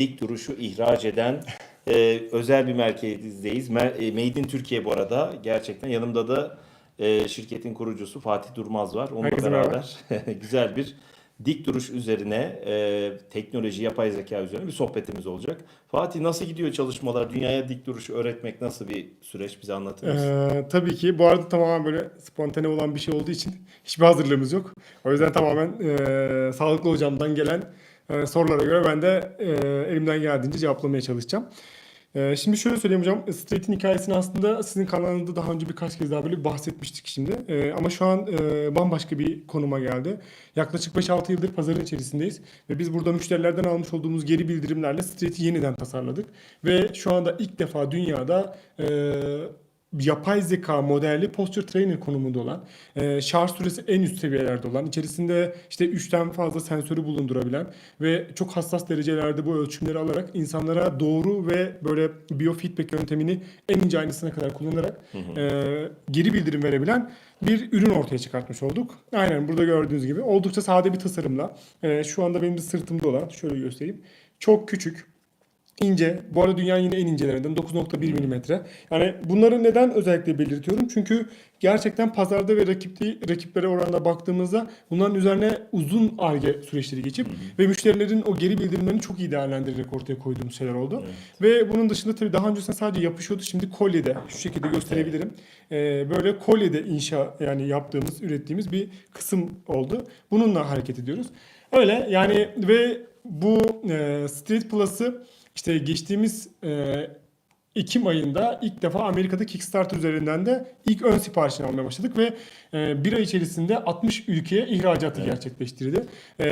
dik duruşu ihraç eden e, özel bir merkezdeyiz. Mer- e, Made in Türkiye bu arada. Gerçekten yanımda da e, şirketin kurucusu Fatih Durmaz var. Onunla Herkese beraber güzel bir dik duruş üzerine, e, teknoloji, yapay zeka üzerine bir sohbetimiz olacak. Fatih nasıl gidiyor çalışmalar? Dünyaya dik duruşu öğretmek nasıl bir süreç? Bize anlatır mısın? Ee, tabii ki. Bu arada tamamen böyle spontane olan bir şey olduğu için hiçbir hazırlığımız yok. O yüzden tamamen e, sağlıklı hocamdan gelen e, sorulara göre ben de e, elimden geldiğince cevaplamaya çalışacağım. E, şimdi şöyle söyleyeyim hocam. Straight'in hikayesini aslında sizin kanalınızda daha önce birkaç kez daha böyle bahsetmiştik şimdi. E, ama şu an e, bambaşka bir konuma geldi. Yaklaşık 5-6 yıldır pazarın içerisindeyiz. Ve biz burada müşterilerden almış olduğumuz geri bildirimlerle Straight'i yeniden tasarladık. Ve şu anda ilk defa dünyada e, yapay zeka modelli posture trainer konumunda olan, e, şarj süresi en üst seviyelerde olan, içerisinde işte 3'ten fazla sensörü bulundurabilen ve çok hassas derecelerde bu ölçümleri alarak insanlara doğru ve böyle biofeedback yöntemini en ince aynısına kadar kullanarak e, geri bildirim verebilen bir ürün ortaya çıkartmış olduk. Aynen burada gördüğünüz gibi oldukça sade bir tasarımla. e, şu anda benim de sırtımda olan, şöyle göstereyim. Çok küçük, İnce. Bu arada dünyanın yine en incelerinden 9.1 milimetre. Yani bunları neden özellikle belirtiyorum? Çünkü gerçekten pazarda ve rakipli, rakiplere oranla baktığımızda bunların üzerine uzun arge süreçleri geçip ve müşterilerin o geri bildirimlerini çok iyi değerlendirerek ortaya koyduğumuz şeyler oldu. Ve bunun dışında tabii daha öncesinde sadece yapışıyordu. Şimdi kolyede şu şekilde gösterebilirim. Ee, böyle kolyede inşa yani yaptığımız, ürettiğimiz bir kısım oldu. Bununla hareket ediyoruz. Öyle yani ve bu e, Street Plus'ı işte geçtiğimiz e, Ekim ayında ilk defa Amerika'da Kickstarter üzerinden de ilk ön siparişini almaya başladık ve e, bir ay içerisinde 60 ülkeye ihracatı gerçekleştirdi. E,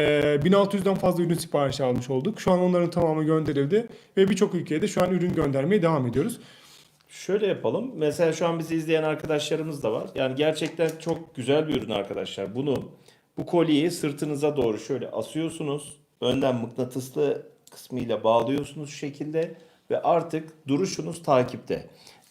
1600'den fazla ürün siparişi almış olduk. Şu an onların tamamı gönderildi ve birçok ülkeye de şu an ürün göndermeye devam ediyoruz. Şöyle yapalım. Mesela şu an bizi izleyen arkadaşlarımız da var. Yani gerçekten çok güzel bir ürün arkadaşlar. Bunu bu kolyeyi sırtınıza doğru şöyle asıyorsunuz. Önden mıknatıslı kısmıyla bağlıyorsunuz şu şekilde ve artık duruşunuz takipte.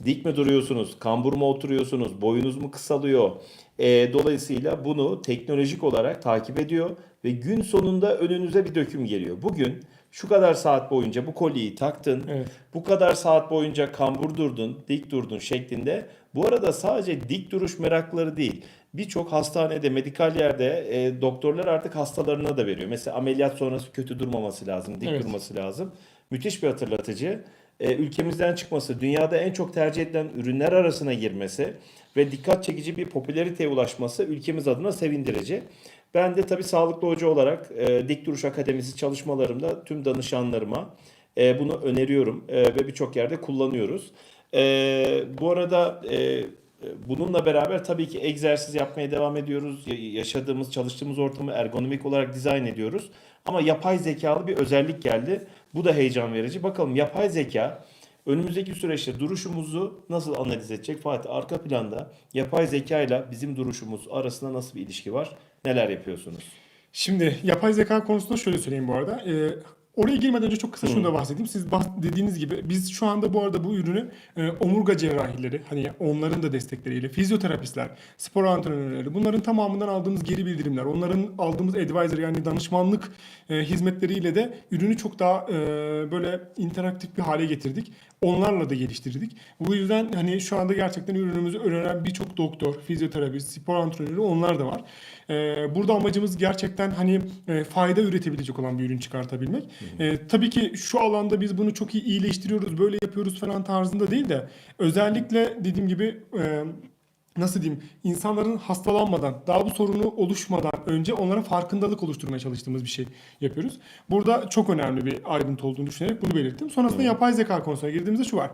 Dik mi duruyorsunuz? Kambur mu oturuyorsunuz? Boyunuz mu kısalıyor? Ee, dolayısıyla bunu teknolojik olarak takip ediyor ve gün sonunda önünüze bir döküm geliyor. Bugün şu kadar saat boyunca bu kolyeyi taktın. Evet. Bu kadar saat boyunca kambur durdun, dik durdun şeklinde. Bu arada sadece dik duruş merakları değil. Birçok hastanede, medikal yerde e, doktorlar artık hastalarına da veriyor. Mesela ameliyat sonrası kötü durmaması lazım, dik Evet. durması lazım. Müthiş bir hatırlatıcı. E, ülkemizden çıkması, dünyada en çok tercih edilen ürünler arasına girmesi ve dikkat çekici bir popülariteye ulaşması ülkemiz adına sevindirici. Ben de tabii sağlıklı hoca olarak e, Dik Duruş Akademisi çalışmalarımda tüm danışanlarıma e, bunu öneriyorum e, ve birçok yerde kullanıyoruz. E, bu arada e, bununla beraber tabii ki egzersiz yapmaya devam ediyoruz. Ya- Yaşadığımız, çalıştığımız ortamı ergonomik olarak dizayn ediyoruz. Ama yapay zekalı bir özellik geldi. Bu da heyecan verici. Bakalım yapay zeka önümüzdeki süreçte duruşumuzu nasıl analiz edecek? Fatih arka planda yapay zeka ile bizim duruşumuz arasında nasıl bir ilişki var? Neler yapıyorsunuz? Şimdi yapay zeka konusunda şöyle söyleyeyim bu arada. Ee, oraya girmeden önce çok kısa şunu da bahsedeyim. Siz bah- dediğiniz gibi biz şu anda bu arada bu ürünü e, omurga cerrahileri, hani onların da destekleriyle, fizyoterapistler, spor antrenörleri, bunların tamamından aldığımız geri bildirimler, onların aldığımız advisor yani danışmanlık e, hizmetleriyle de ürünü çok daha e, böyle interaktif bir hale getirdik. Onlarla da geliştirdik. Bu yüzden hani şu anda gerçekten ürünümüzü öğrenen birçok doktor, fizyoterapist, spor antrenörü onlar da var. Ee, burada amacımız gerçekten hani e, fayda üretebilecek olan bir ürün çıkartabilmek. Ee, tabii ki şu alanda biz bunu çok iyi iyileştiriyoruz, böyle yapıyoruz falan tarzında değil de özellikle dediğim gibi e, nasıl diyeyim insanların hastalanmadan daha bu sorunu oluşmadan önce onlara farkındalık oluşturmaya çalıştığımız bir şey yapıyoruz. Burada çok önemli bir ayrıntı olduğunu düşünerek bunu belirttim. Sonrasında yapay zeka konusuna girdiğimizde şu var.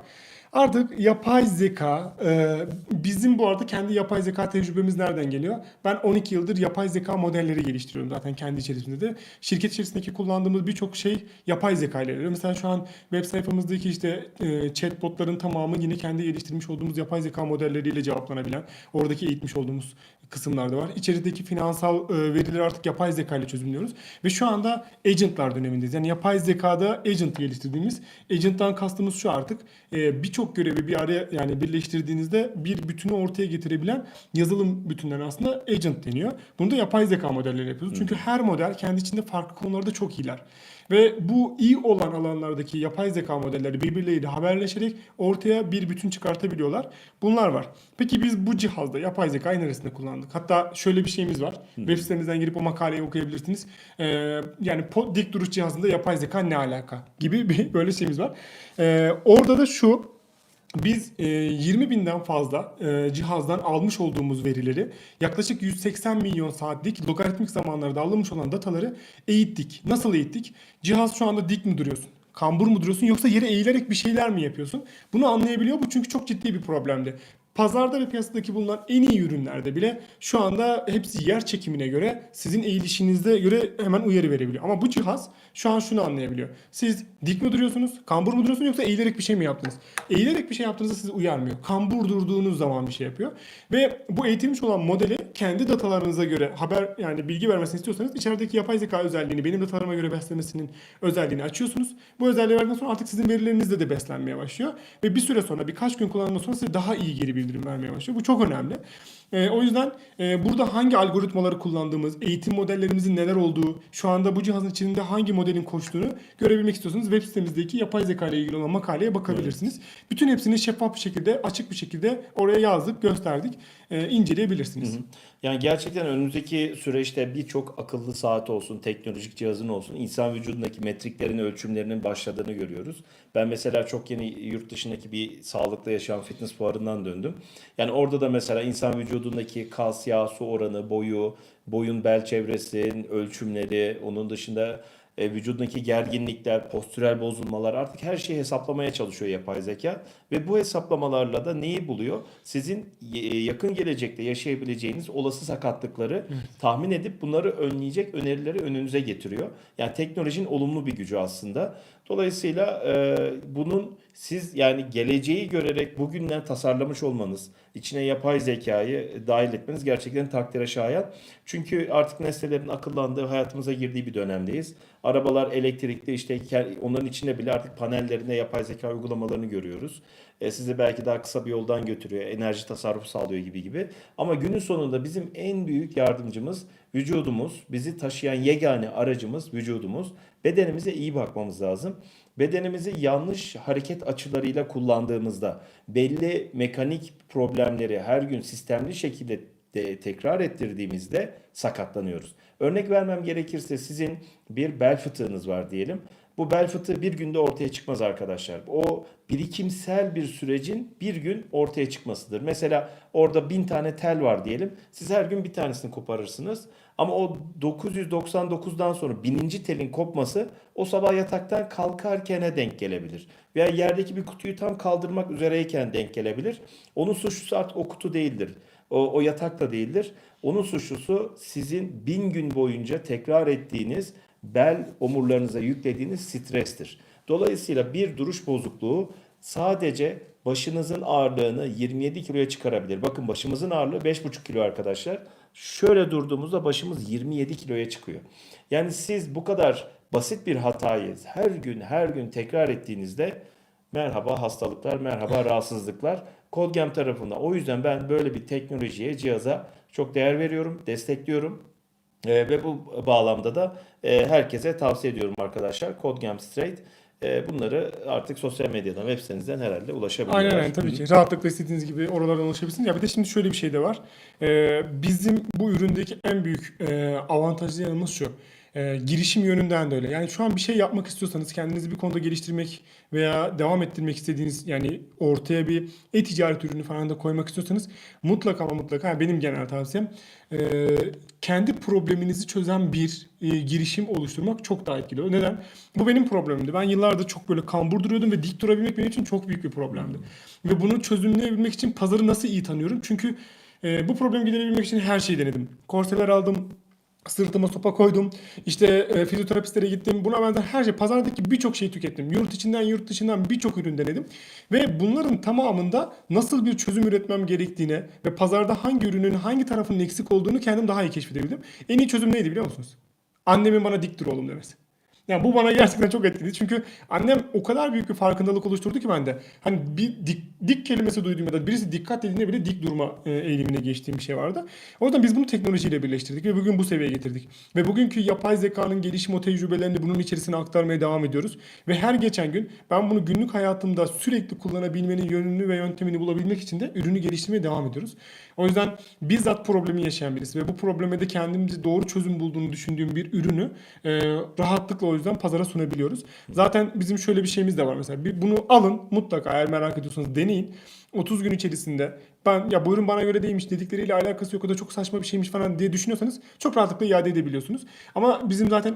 Artık yapay zeka e, bizim bu arada kendi yapay zeka tecrübemiz nereden geliyor? Ben 12 yıldır yapay zeka modelleri geliştiriyorum zaten kendi içerisinde de. Şirket içerisindeki kullandığımız birçok şey yapay zeka ile ilerliyor. Mesela şu an web sayfamızdaki işte e, chatbotların tamamı yine kendi geliştirmiş olduğumuz yapay zeka modelleriyle cevaplanabilen, oradaki eğitmiş olduğumuz kısımlar da var. İçerideki finansal e, verileri artık yapay zeka ile çözümlüyoruz. Ve şu anda agentlar dönemindeyiz. Yani yapay zekada agent geliştirdiğimiz, agent'tan kastımız şu artık e, birçok görevi bir araya yani birleştirdiğinizde bir bütünü ortaya getirebilen yazılım bütünlerine aslında agent deniyor. Bunu da yapay zeka modelleri yapıyoruz. Çünkü her model kendi içinde farklı konularda çok iyiler. Ve bu iyi olan alanlardaki yapay zeka modelleri birbirleriyle haberleşerek ortaya bir bütün çıkartabiliyorlar. Bunlar var. Peki biz bu cihazda yapay zekayı neresinde kullandık? Hatta şöyle bir şeyimiz var. Web sitemizden girip o makaleyi okuyabilirsiniz. Ee, yani dik duruş cihazında yapay zeka ne alaka gibi bir böyle şeyimiz var. Ee, orada da şu biz e, 20 binden fazla e, cihazdan almış olduğumuz verileri yaklaşık 180 milyon saatlik logaritmik zamanlarda alınmış olan dataları eğittik. Nasıl eğittik? Cihaz şu anda dik mi duruyorsun? Kambur mu duruyorsun yoksa yere eğilerek bir şeyler mi yapıyorsun? Bunu anlayabiliyor bu çünkü çok ciddi bir problemdi. Pazarda ve piyasadaki bulunan en iyi ürünlerde bile şu anda hepsi yer çekimine göre sizin eğilişinizde göre hemen uyarı verebiliyor. Ama bu cihaz şu an şunu anlayabiliyor. Siz dik mi duruyorsunuz, kambur mu duruyorsunuz yoksa eğilerek bir şey mi yaptınız? Eğilerek bir şey yaptığınızda sizi uyarmıyor. Kambur durduğunuz zaman bir şey yapıyor. Ve bu eğitilmiş olan modeli kendi datalarınıza göre haber yani bilgi vermesini istiyorsanız içerideki yapay zeka özelliğini benim datalarıma göre beslemesinin özelliğini açıyorsunuz. Bu özelliği verdikten sonra artık sizin verilerinizle de beslenmeye başlıyor. Ve bir süre sonra birkaç gün kullanımdan sonra size daha iyi geri bildirim vermeye başlıyor. Bu çok önemli. Ee, o yüzden e, burada hangi algoritmaları kullandığımız, eğitim modellerimizin neler olduğu, şu anda bu cihazın içinde hangi modelin koştuğunu görebilmek istiyorsanız web sitemizdeki yapay zeka ile ilgili olan makaleye bakabilirsiniz. Bütün hepsini şeffaf bir şekilde, açık bir şekilde oraya yazdık, gösterdik. E, inceleyebilirsiniz. Yani gerçekten önümüzdeki süreçte birçok akıllı saat olsun, teknolojik cihazın olsun, insan vücudundaki metriklerin ölçümlerinin başladığını görüyoruz. Ben mesela çok yeni yurt dışındaki bir sağlıklı yaşam fitness fuarından döndüm. Yani orada da mesela insan vücudundaki kas, yağ, su oranı, boyu, boyun bel çevresinin ölçümleri, onun dışında e, vücudundaki gerginlikler, postürel bozulmalar artık her şeyi hesaplamaya çalışıyor yapay zeka ve bu hesaplamalarla da neyi buluyor? Sizin e, yakın gelecekte yaşayabileceğiniz olası sakatlıkları tahmin edip bunları önleyecek önerileri önünüze getiriyor. Yani teknolojinin olumlu bir gücü aslında. Dolayısıyla e, bunun siz yani geleceği görerek bugünden tasarlamış olmanız, içine yapay zekayı dahil etmeniz gerçekten takdire şayan. Çünkü artık nesnelerin akıllandığı, hayatımıza girdiği bir dönemdeyiz. Arabalar elektrikli işte onların içinde bile artık panellerinde yapay zeka uygulamalarını görüyoruz. E, sizi belki daha kısa bir yoldan götürüyor, enerji tasarrufu sağlıyor gibi gibi. Ama günün sonunda bizim en büyük yardımcımız vücudumuz, bizi taşıyan yegane aracımız vücudumuz. Bedenimize iyi bakmamız lazım. Bedenimizi yanlış hareket açılarıyla kullandığımızda belli mekanik problemleri her gün sistemli şekilde de tekrar ettirdiğimizde sakatlanıyoruz. Örnek vermem gerekirse sizin bir bel fıtığınız var diyelim. Bu bel fıtığı bir günde ortaya çıkmaz arkadaşlar. O birikimsel bir sürecin bir gün ortaya çıkmasıdır. Mesela orada bin tane tel var diyelim. Siz her gün bir tanesini koparırsınız. Ama o 999'dan sonra bininci telin kopması o sabah yataktan kalkarkene denk gelebilir. Veya yerdeki bir kutuyu tam kaldırmak üzereyken denk gelebilir. Onun suçlusu artık o kutu değildir. O, o yatak da değildir. Onun suçlusu sizin bin gün boyunca tekrar ettiğiniz bel omurlarınıza yüklediğiniz strestir. Dolayısıyla bir duruş bozukluğu sadece başınızın ağırlığını 27 kiloya çıkarabilir. Bakın başımızın ağırlığı 5,5 kilo arkadaşlar. Şöyle durduğumuzda başımız 27 kiloya çıkıyor. Yani siz bu kadar basit bir hatayı her gün her gün tekrar ettiğinizde merhaba hastalıklar, merhaba rahatsızlıklar Kodgem tarafından. O yüzden ben böyle bir teknolojiye, cihaza çok değer veriyorum, destekliyorum. Ee, ve bu bağlamda da e, herkese tavsiye ediyorum arkadaşlar. Codegam Straight. E, bunları artık sosyal medyadan, web sitenizden herhalde ulaşabiliyorlar. Aynen aynen tabii ki. Rahatlıkla istediğiniz gibi oralardan ulaşabilirsiniz. Ya bir de şimdi şöyle bir şey de var. Ee, bizim bu üründeki en büyük e, avantajlı yanımız şu. Ee, girişim yönünden de öyle. Yani şu an bir şey yapmak istiyorsanız, kendinizi bir konuda geliştirmek veya devam ettirmek istediğiniz yani ortaya bir e-ticaret ürünü falan da koymak istiyorsanız mutlaka ama mutlaka benim genel tavsiyem e, kendi probleminizi çözen bir e, girişim oluşturmak çok daha etkili. Neden? Bu benim problemimdi. Ben yıllardır çok böyle kambur duruyordum ve dik durabilmek benim için çok büyük bir problemdi. Ve bunu çözümleyebilmek için pazarı nasıl iyi tanıyorum? Çünkü e, bu problemi giderebilmek için her şeyi denedim. Korseler aldım, Sırtıma sopa koydum. İşte e, fizyoterapistlere gittim. Buna benzer her şey. Pazardaki birçok şeyi tükettim. Yurt içinden yurt dışından birçok ürün denedim. Ve bunların tamamında nasıl bir çözüm üretmem gerektiğine ve pazarda hangi ürünün hangi tarafının eksik olduğunu kendim daha iyi keşfedebildim. En iyi çözüm neydi biliyor musunuz? Annemin bana dik dur oğlum demesi. Yani bu bana gerçekten çok etkiledi. Çünkü annem o kadar büyük bir farkındalık oluşturdu ki bende. Hani bir dik, dik kelimesi duyduğum ya da birisi dikkat dediğinde bile dik durma e, eğilimine geçtiğim bir şey vardı. O yüzden biz bunu teknolojiyle birleştirdik ve bugün bu seviyeye getirdik. Ve bugünkü yapay zekanın gelişim o tecrübelerini bunun içerisine aktarmaya devam ediyoruz. Ve her geçen gün ben bunu günlük hayatımda sürekli kullanabilmenin yönünü ve yöntemini bulabilmek için de ürünü geliştirmeye devam ediyoruz. O yüzden bizzat problemi yaşayan birisi ve bu probleme de kendimizi doğru çözüm bulduğunu düşündüğüm bir ürünü e, rahatlıkla o yüzden pazara sunabiliyoruz. Zaten bizim şöyle bir şeyimiz de var mesela. Bir, bunu alın mutlaka eğer merak ediyorsanız deneyin. 30 gün içerisinde ben ya bu ürün bana göre değilmiş dedikleriyle alakası yok o da çok saçma bir şeymiş falan diye düşünüyorsanız çok rahatlıkla iade edebiliyorsunuz. Ama bizim zaten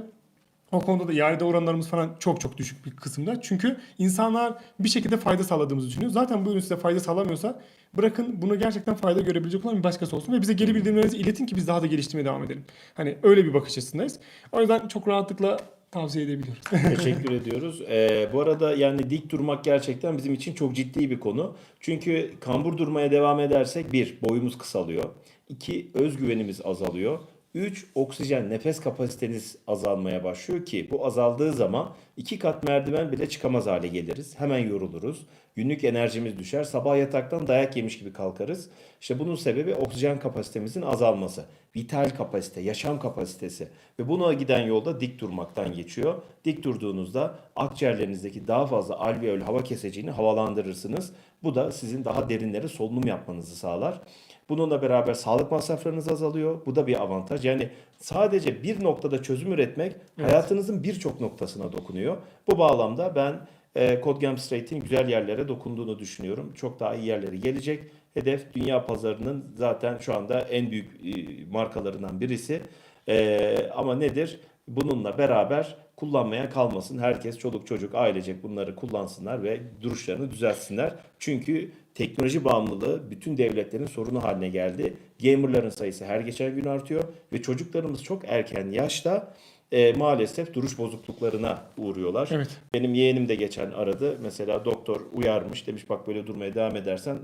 o konuda da iade oranlarımız falan çok çok düşük bir kısımda. Çünkü insanlar bir şekilde fayda sağladığımızı düşünüyor. Zaten bu ürün size fayda sağlamıyorsa bırakın bunu gerçekten fayda görebilecek olan bir başkası olsun ve bize geri bildirimlerinizi iletin ki biz daha da geliştirmeye devam edelim. Hani öyle bir bakış açısındayız. O yüzden çok rahatlıkla tavsiye edebiliyoruz. Teşekkür ediyoruz. Ee, bu arada yani dik durmak gerçekten bizim için çok ciddi bir konu. Çünkü kambur durmaya devam edersek bir boyumuz kısalıyor. iki özgüvenimiz azalıyor. Üç oksijen nefes kapasiteniz azalmaya başlıyor ki bu azaldığı zaman iki kat merdiven bile çıkamaz hale geliriz. Hemen yoruluruz. Günlük enerjimiz düşer. Sabah yataktan dayak yemiş gibi kalkarız. İşte bunun sebebi oksijen kapasitemizin azalması. Vital kapasite, yaşam kapasitesi ve buna giden yolda dik durmaktan geçiyor. Dik durduğunuzda akciğerlerinizdeki daha fazla alveol hava keseciğini havalandırırsınız. Bu da sizin daha derinlere solunum yapmanızı sağlar. Bununla beraber sağlık masraflarınız azalıyor. Bu da bir avantaj. Yani sadece bir noktada çözüm üretmek hayatınızın birçok noktasına dokunuyor. Bu bağlamda ben e, Codegam Straight'in güzel yerlere dokunduğunu düşünüyorum. Çok daha iyi yerlere gelecek. Hedef dünya pazarının zaten şu anda en büyük e, markalarından birisi. E, ama nedir? Bununla beraber kullanmaya kalmasın. Herkes çoluk çocuk ailecek bunları kullansınlar ve duruşlarını düzeltsinler. Çünkü teknoloji bağımlılığı bütün devletlerin sorunu haline geldi. Gamerların sayısı her geçen gün artıyor ve çocuklarımız çok erken yaşta e, maalesef duruş bozukluklarına uğruyorlar. Evet. Benim yeğenim de geçen aradı. Mesela doktor uyarmış demiş bak böyle durmaya devam edersen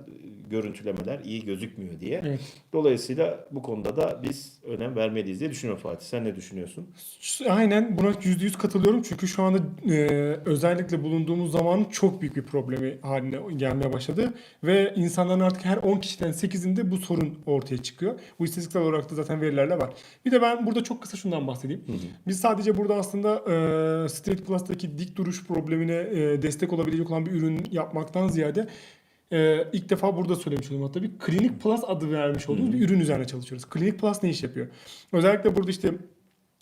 görüntülemeler iyi gözükmüyor diye. Evet. Dolayısıyla bu konuda da biz önem vermeliyiz diye düşünüyorum Fatih. Sen ne düşünüyorsun? Aynen buna %100 katılıyorum çünkü şu anda e, özellikle bulunduğumuz zamanın çok büyük bir problemi haline gelmeye başladı ve insanların artık her 10 kişiden 8'inde bu sorun ortaya çıkıyor. Bu istatistiksel olarak da zaten verilerle var. Bir de ben burada çok kısa şundan bahsedeyim. Biz sadece burada aslında e, Straight Plus'taki dik duruş problemine e, destek olabilecek olan bir ürün yapmaktan ziyade e, ilk defa burada söylemiş oldum hatta bir Clinic Plus adı vermiş olduğumuz bir ürün üzerine çalışıyoruz. Clinic Plus ne iş yapıyor? Özellikle burada işte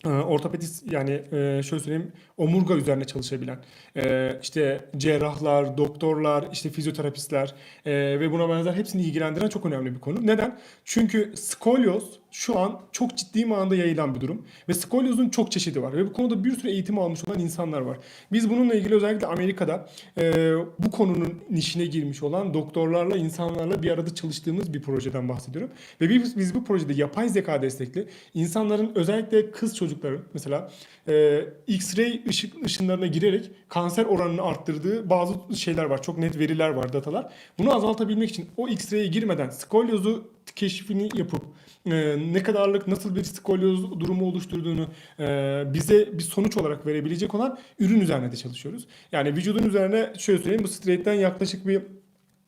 e, ortopedist yani e, şöyle söyleyeyim omurga üzerine çalışabilen e, işte cerrahlar, doktorlar, işte fizyoterapistler ve buna benzer hepsini ilgilendiren çok önemli bir konu. Neden? Çünkü skolyoz şu an çok ciddi manada yayılan bir durum ve skolyozun çok çeşidi var ve bu konuda bir sürü eğitim almış olan insanlar var. Biz bununla ilgili özellikle Amerika'da e, bu konunun nişine girmiş olan doktorlarla, insanlarla bir arada çalıştığımız bir projeden bahsediyorum. Ve biz, biz bu projede yapay zeka destekli insanların özellikle kız çocukların mesela e, X-ray ışık ışınlarına girerek kanser oranını arttırdığı bazı şeyler var. Çok net veriler var, datalar. Bunu azaltabilmek için o X-ray'e girmeden skolyozu keşfini yapıp e, ne kadarlık nasıl bir skolyoz durumu oluşturduğunu e, bize bir sonuç olarak verebilecek olan ürün üzerine de çalışıyoruz. Yani vücudun üzerine şöyle söyleyeyim bu straight'ten yaklaşık bir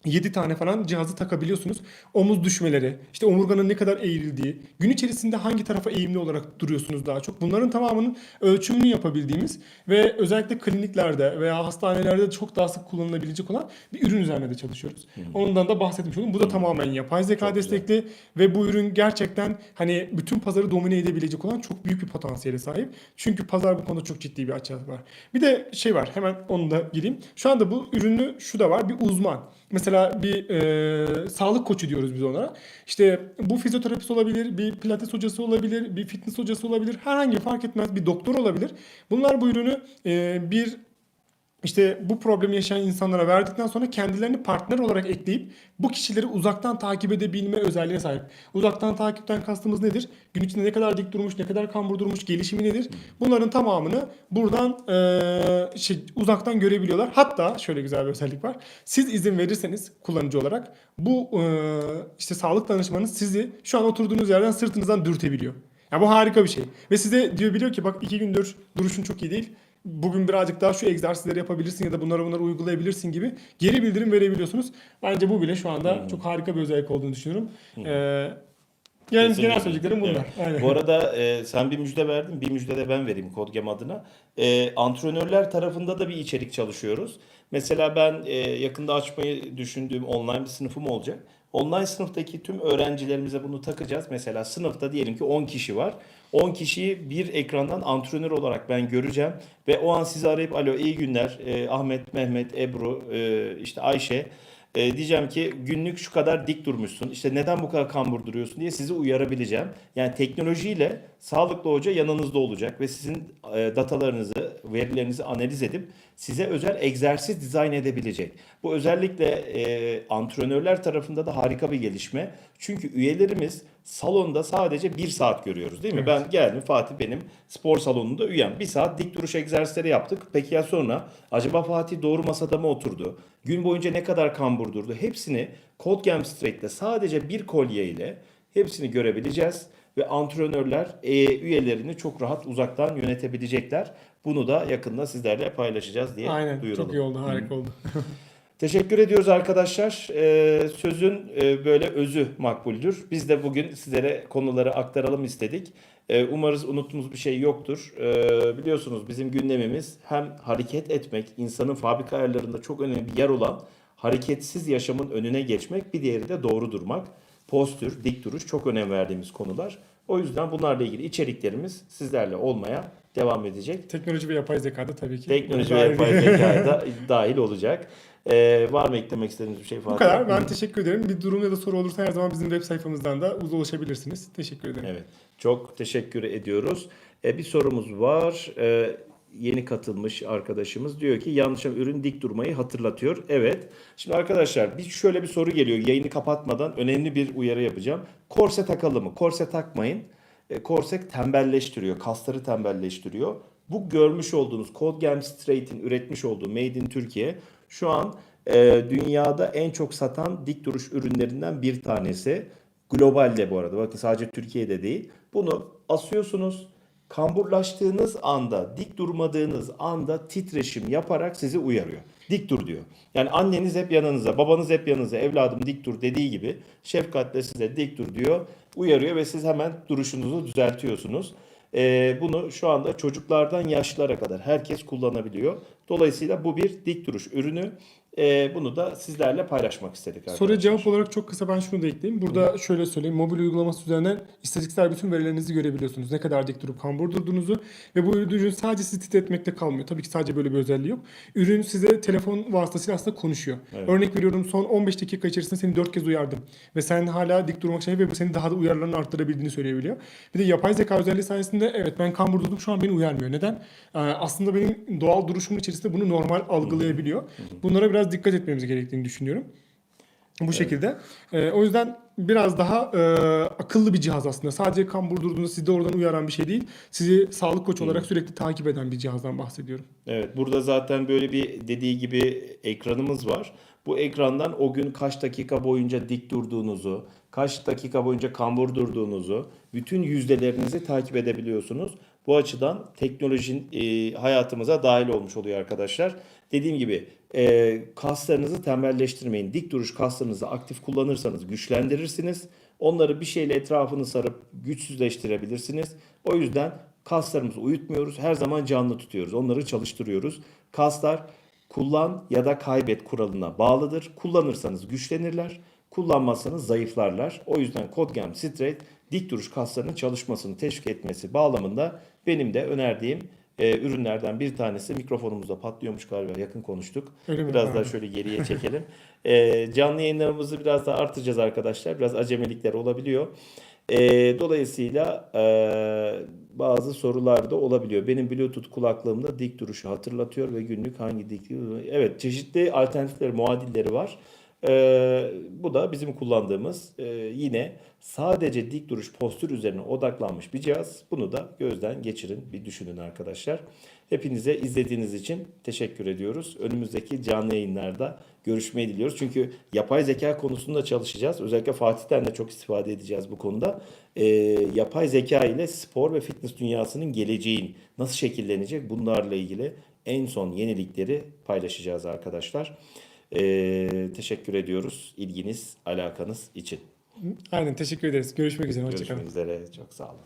7 tane falan cihazı takabiliyorsunuz. Omuz düşmeleri, işte omurganın ne kadar eğrildiği, gün içerisinde hangi tarafa eğimli olarak duruyorsunuz daha çok. Bunların tamamının ölçümünü yapabildiğimiz ve özellikle kliniklerde veya hastanelerde de çok daha sık kullanılabilecek olan bir ürün üzerine de çalışıyoruz. Ondan da bahsetmiş oldum. Bu da tamamen yapay zeka Çok güzel. destekli ve bu ürün gerçekten hani bütün pazarı domine edebilecek olan çok büyük bir potansiyele sahip. Çünkü pazar bu konuda çok ciddi bir açığı var. Bir de şey var hemen onu da gireyim. Şu anda bu ürünü şu da var bir uzman. Mesela bir e, sağlık koçu diyoruz biz onlara. İşte bu fizyoterapist olabilir, bir pilates hocası olabilir, bir fitness hocası olabilir. Herhangi fark etmez bir doktor olabilir. Bunlar bu ürünü e, bir işte bu problemi yaşayan insanlara verdikten sonra kendilerini partner olarak ekleyip bu kişileri uzaktan takip edebilme özelliğine sahip. Uzaktan takipten kastımız nedir? Gün içinde ne kadar dik durmuş, ne kadar kambur durmuş, gelişimi nedir? Bunların tamamını buradan eee, şey, uzaktan görebiliyorlar. Hatta şöyle güzel bir özellik var. Siz izin verirseniz kullanıcı olarak bu eee, işte sağlık danışmanı sizi şu an oturduğunuz yerden sırtınızdan dürtebiliyor. Ya bu harika bir şey. Ve size diyor biliyor ki bak iki gündür duruşun çok iyi değil. Bugün birazcık daha şu egzersizleri yapabilirsin ya da bunları bunları uygulayabilirsin gibi geri bildirim verebiliyorsunuz. Bence bu bile şu anda çok harika bir özellik olduğunu düşünüyorum. Ee, yani Kesinlikle. genel söyleyeceklerim bunlar. Evet. Aynen. Bu arada e, sen bir müjde verdin, bir müjde de ben vereyim Kodgem adına. E, antrenörler tarafında da bir içerik çalışıyoruz. Mesela ben e, yakında açmayı düşündüğüm online bir sınıfım olacak. Online sınıftaki tüm öğrencilerimize bunu takacağız. Mesela sınıfta diyelim ki 10 kişi var. 10 kişiyi bir ekrandan antrenör olarak ben göreceğim ve o an sizi arayıp alo iyi günler e, Ahmet, Mehmet, Ebru, e, işte Ayşe e, diyeceğim ki günlük şu kadar dik durmuşsun. İşte neden bu kadar kambur duruyorsun diye sizi uyarabileceğim. Yani teknolojiyle sağlıklı hoca yanınızda olacak ve sizin e, datalarınızı, verilerinizi analiz edip size özel egzersiz dizayn edebilecek. Bu özellikle e, antrenörler tarafında da harika bir gelişme. Çünkü üyelerimiz salonda sadece bir saat görüyoruz değil mi? Ben geldim Fatih benim spor salonunda üyem. Bir saat dik duruş egzersizleri yaptık. Peki ya sonra acaba Fatih doğru masada mı oturdu? Gün boyunca ne kadar kambur durdu? Hepsini CodeGam Straight'te sadece bir kolye ile hepsini görebileceğiz. Ve antrenörler e, üyelerini çok rahat uzaktan yönetebilecekler. Bunu da yakında sizlerle paylaşacağız diye Aynen. duyuralım. Çok iyi oldu. Harika oldu. Teşekkür ediyoruz arkadaşlar. Ee, sözün e, böyle özü makbuldür. Biz de bugün sizlere konuları aktaralım istedik. Ee, umarız unuttuğumuz bir şey yoktur. Ee, biliyorsunuz bizim gündemimiz hem hareket etmek, insanın fabrika ayarlarında çok önemli bir yer olan hareketsiz yaşamın önüne geçmek, bir diğeri de doğru durmak. Postür, dik duruş çok önem verdiğimiz konular. O yüzden bunlarla ilgili içeriklerimiz sizlerle olmaya devam edecek. Teknoloji ve yapay zekada tabii ki. Teknoloji ve yapay zekaya da dahil olacak. Ee, var mı eklemek istediğiniz bir şey Fatih? Bu kadar. Ben teşekkür ederim. Bir durum ya da soru olursa her zaman bizim web sayfamızdan da ulaşabilirsiniz. Teşekkür ederim. Evet. Çok teşekkür ediyoruz. Ee, bir sorumuz var. Ee, yeni katılmış arkadaşımız diyor ki yanlış ürün dik durmayı hatırlatıyor. Evet. Şimdi arkadaşlar bir şöyle bir soru geliyor. Yayını kapatmadan önemli bir uyarı yapacağım. Korse takalım mı? Korse takmayın. E, korse tembelleştiriyor. Kasları tembelleştiriyor. Bu görmüş olduğunuz Codegam Straight'in üretmiş olduğu Made in Türkiye şu an e, dünyada en çok satan dik duruş ürünlerinden bir tanesi. Globalde bu arada. Bakın sadece Türkiye'de değil. Bunu asıyorsunuz. Kamburlaştığınız anda, dik durmadığınız anda titreşim yaparak sizi uyarıyor. Dik dur diyor. Yani anneniz hep yanınıza, babanız hep yanınıza, evladım dik dur dediği gibi şefkatle size dik dur diyor, uyarıyor ve siz hemen duruşunuzu düzeltiyorsunuz. Ee, bunu şu anda çocuklardan yaşlılara kadar herkes kullanabiliyor. Dolayısıyla bu bir dik duruş ürünü. Ee, bunu da sizlerle paylaşmak istedik arkadaşlar. Soruya cevap olarak çok kısa ben şunu da ekleyeyim. Burada şöyle söyleyeyim. Mobil uygulaması üzerinden istatistiksel bütün verilerinizi görebiliyorsunuz. Ne kadar dik durup kambur durduğunuzu ve bu ürün sadece sizi titretmekte kalmıyor. Tabii ki sadece böyle bir özelliği yok. Ürün size telefon vasıtasıyla aslında konuşuyor. Evet. Örnek veriyorum son 15 dakika içerisinde seni 4 kez uyardım. Ve sen hala dik durmak için ve bu senin daha da uyarılarını arttırabildiğini söyleyebiliyor. Bir de yapay zeka özelliği sayesinde evet ben kambur durdum şu an beni uyarmıyor. Neden? Ee, aslında benim doğal duruşumun içerisinde bunu normal algılayabiliyor. Bunlara biraz dikkat etmemiz gerektiğini düşünüyorum. Bu şekilde. Ee, o yüzden biraz daha e, akıllı bir cihaz aslında. Sadece kambur durduğunda sizi doğrudan uyaran bir şey değil. Sizi sağlık koçu olarak sürekli takip eden bir cihazdan bahsediyorum. Evet burada zaten böyle bir dediği gibi ekranımız var. Bu ekrandan o gün kaç dakika boyunca dik durduğunuzu, kaç dakika boyunca kambur durduğunuzu, bütün yüzdelerinizi takip edebiliyorsunuz. Bu açıdan teknolojinin e, hayatımıza dahil olmuş oluyor arkadaşlar. Dediğim gibi e, kaslarınızı tembelleştirmeyin. Dik duruş kaslarınızı aktif kullanırsanız güçlendirirsiniz. Onları bir şeyle etrafını sarıp güçsüzleştirebilirsiniz. O yüzden kaslarımızı uyutmuyoruz. Her zaman canlı tutuyoruz. Onları çalıştırıyoruz. Kaslar kullan ya da kaybet kuralına bağlıdır. Kullanırsanız güçlenirler. Kullanmazsanız zayıflarlar. O yüzden Codegam Straight dik duruş kaslarının çalışmasını teşvik etmesi bağlamında benim de önerdiğim e, ürünlerden bir tanesi mikrofonumuzda patlıyormuş galiba yakın konuştuk. Öyle mi? Biraz Ha. daha şöyle geriye çekelim. E, canlı yayınlarımızı biraz daha artıracağız arkadaşlar. Biraz acemilikler olabiliyor. E, dolayısıyla e, bazı sorular da olabiliyor. Benim Bluetooth kulaklığımda dik duruşu hatırlatıyor ve günlük hangi dik Evet çeşitli alternatifleri, muadilleri var. Ee, bu da bizim kullandığımız e, yine sadece dik duruş postür üzerine odaklanmış bir cihaz. Bunu da gözden geçirin, bir düşünün arkadaşlar. Hepinize izlediğiniz için teşekkür ediyoruz. Önümüzdeki canlı yayınlarda görüşmeyi diliyoruz. Çünkü yapay zeka konusunda çalışacağız. Özellikle Fatih'ten de çok istifade edeceğiz bu konuda. Ee, yapay zeka ile spor ve fitness dünyasının geleceğin nasıl şekillenecek bunlarla ilgili en son yenilikleri paylaşacağız arkadaşlar. Ee, teşekkür ediyoruz ilginiz, alakanız için. Aynen teşekkür ederiz. Görüşmek üzere. Hoşçakalın. Görüşmek üzere. Çok sağ olun.